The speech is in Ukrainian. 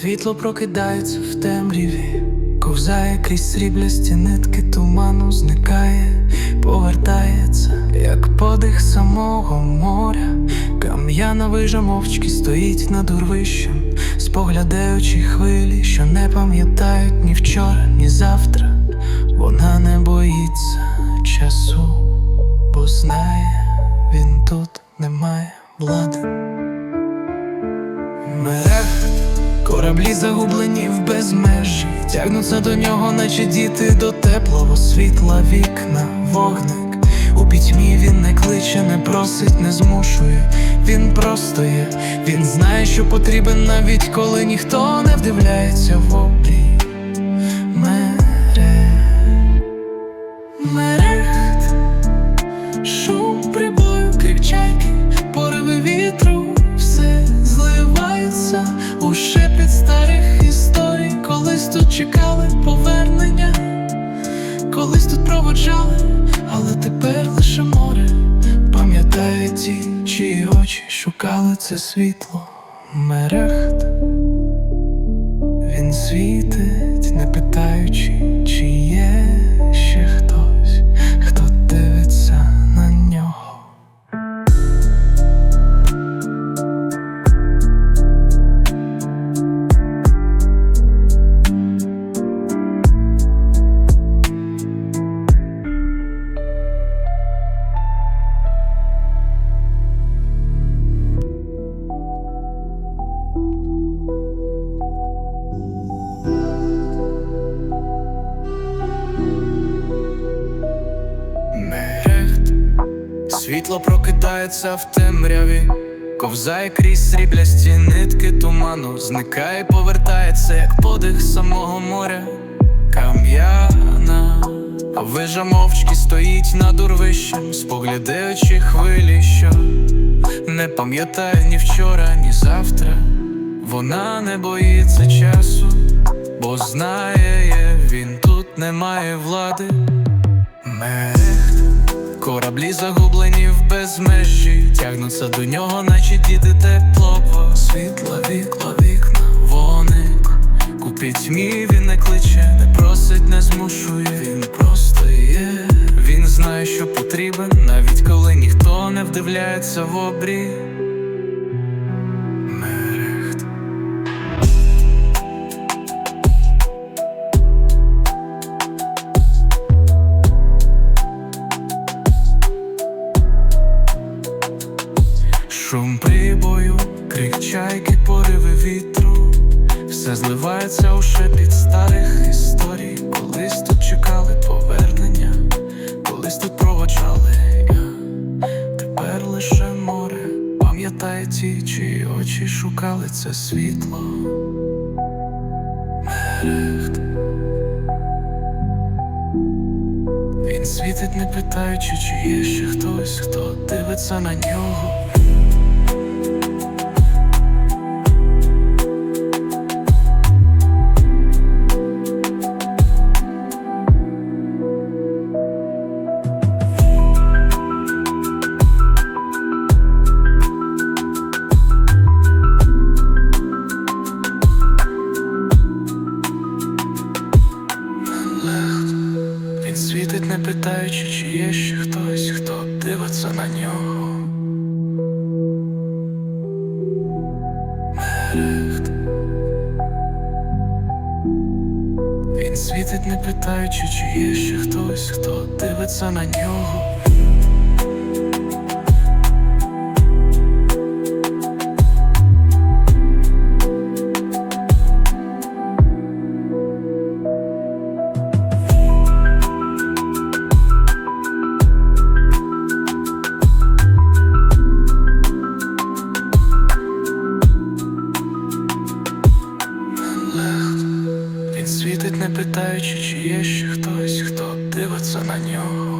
Світло прокидається в темряві, ковзає крізь сріблясті нитки туману, зникає, повертається, як подих самого моря. Кам'яна вижа мовчки стоїть над урвищем, споглядаючи хвилі, що не пам'ятають ні вчора, ні завтра. Вона не боїться часу, бо знає, він тут не має влади. Кораблі загублені в безмежі, тягнуться до нього, наче діти до теплого світла, вікна, вогник. У пітьмі він не кличе, не просить, не змушує. Він просто є, він знає, що потрібен, навіть коли ніхто не вдивляється в обрій. Мерех, мерехт, шум прибою, крик чайки, проводжали, але тепер лише море. Пам'ятає ті, чиї очі шукали це світло. Мерехт, він світить, не питаючи, чи є ще хтось, світло прокидається в темряві, ковзає крізь сріблясті нитки туману, зникає, повертається, як подих самого моря, кам'яна, а вижа мовчки стоїть над урвищем, споглядаючи хвилі, що не пам'ятає ні вчора, ні завтра. Вона не боїться часу, бо знає, він тут не має влади. Мерехт, кораблі загублені в безмежі, тягнуться до нього, наче діти теплого світла, вікла, вікна, воник. Купіть мій, він не кличе, не просить, не змушує. Він просто є. Він знає, що потрібен, навіть коли ніхто не вдивляється в обрій. Прибою, крик чайки, пориви вітру, все зливається у шепіт старих історій. Колись тут чекали повернення, колись тут проводжали я. Тепер лише море пам'ятає ті, чиї очі шукали це світло. Мерехт. Він світить, не питаючи, чи є ще хтось, хто дивиться на нього. Питаючи, чи є ще хтось, хто дивиться на нього. Мерехт. Він світить, не питаючи, чи є ще хтось, хто дивиться на нього. Він світить, не питаючи, чи є ще хтось, хто дивиться на нього.